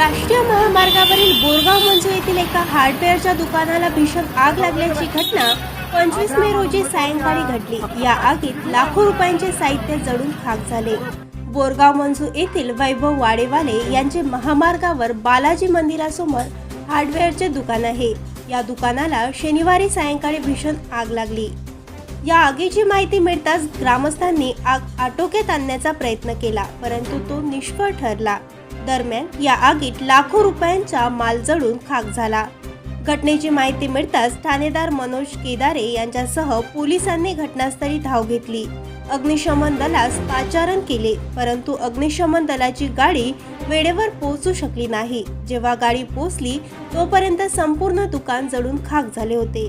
राष्ट्रीय महामार्गावरील बोरगाव मंजू येथील एका हार्डवेअरच्या दुकानाला भीषण आग लागल्याची घटना पंचवीस मे रोजी सायंकाळी घडली. या आगीत लाखो रुपयांचे साहित्य जळून खाक झाले. बोरगाव मंजू येथील वैभव वाडेवाले यांचे महामार्गावर बालाजी मंदिरासमोर हार्डवेअरचे दुकान आहे. या दुकानाला शनिवारी सायंकाळी भीषण आग लागली. या आगीची माहिती मिळताच ग्रामस्थांनी आग आटोक्यात आणण्याचा प्रयत्न केला परंतु तो निष्फळ ठरला. दरम्यान या आगीत लाखो रुपयांचा माल जळून खाक झाला. घटनेची माहिती मिळताच ठाणेदार मनोज केदारे यांच्यासह पोलिसांनी घटनास्थळी धाव घेतली. अग्निशमन दलास पाचारण केले परंतु अग्निशमन दलाची गाडी वेळेवर पोहोचू शकली नाही. जेव्हा गाडी पोहोचली तोपर्यंत संपूर्ण दुकान जळून खाक झाले होते.